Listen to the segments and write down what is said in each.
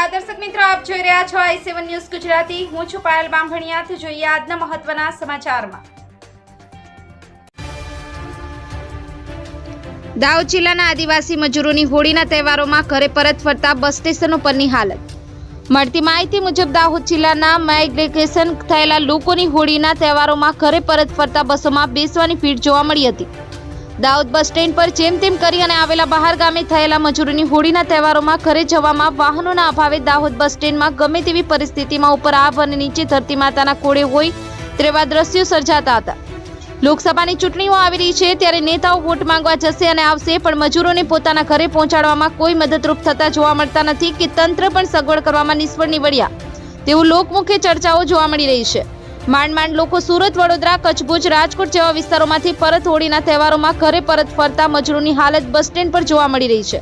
રહ્યા છો આઈ seven news Gujarati. હું છું પાયલ બાંભણિયાથી જોઈએ આજના મહત્વના સમાચારમાં. દાહોદ જિલ્લાના આદિવાસી મજૂરોની હોળીના તહેવારોમાં ઘરે પરત ફરતા બસ સ્ટેશનો પરની હાલત. મળતી માહિતી મુજબ, દાહોદ જિલ્લાના માઇગ્રેશન થયેલા લોકોની હોળીના તહેવારોમાં ઘરે પરત ફરતા બસોમાં બેસવાની ભીડ જોવા મળી હતી. દાઉદ બસ સ્ટેન્ડ પર જેમ તેમ કરી અને આવેલા બહાર ગામે થયેલા મજૂરોની હોળીના તહેવારોમાં ઘરે જવામાં વાહનોના અભાવે દાહોદ બસ સ્ટેન્ડમાં ગમે તેવી પરિસ્થિતિમાં ઉપર આભ અને નીચે ધરતી માતાના કોળે હોય તેવા દ્રશ્યો સર્જાતા હતા. લોકસભાની ચૂંટણીઓ આવી રહી છે ત્યારે નેતાઓ વોટ માંગવા જશે અને આવશે, પણ મજૂરોને પોતાના ઘરે પહોંચાડવામાં કોઈ મદદરૂપ થતા જોવા મળતા નથી કે તંત્ર પણ સગવડ કરવામાં નિષ્ફળ નીવડ્યા. તેવું લોકમુખ્ય ચર્ચાઓ જોવા મળી રહી છે. માંડ માંડ લોકો સુરત, વડોદરા, કચ્છ, ભુજ, રાજકોટ જેવા વિસ્તારોમાંથી પરત હોળીના તહેવારોમાં ઘરે પરત ફરતા મજૂરોની હાલત બસ સ્ટેન્ડ પર જોવા મળી રહી છે.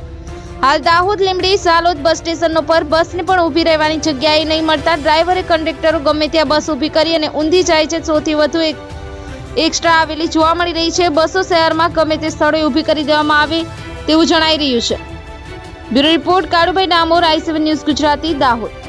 હાલ દાહોદ લીમડી સાલોદ બસ સ્ટેશનો પર બસને પણ ઊભી રહેવાની જગ્યાએ નહીં મળતા ડ્રાઈવરે કંડક્ટરો ગમે ત્યાં બસ ઊભી કરી અને ઊંધી જાય છે. સૌથી વધુ એક એક્સ્ટ્રા આવેલી જોવા મળી રહી છે. બસો શહેરમાં ગમે તે સ્થળોએ ઊભી કરી દેવામાં આવે તેવું જણાઈ રહ્યું છે. Bureau report Kalubhai Damor, I news Gujarati, Dahod.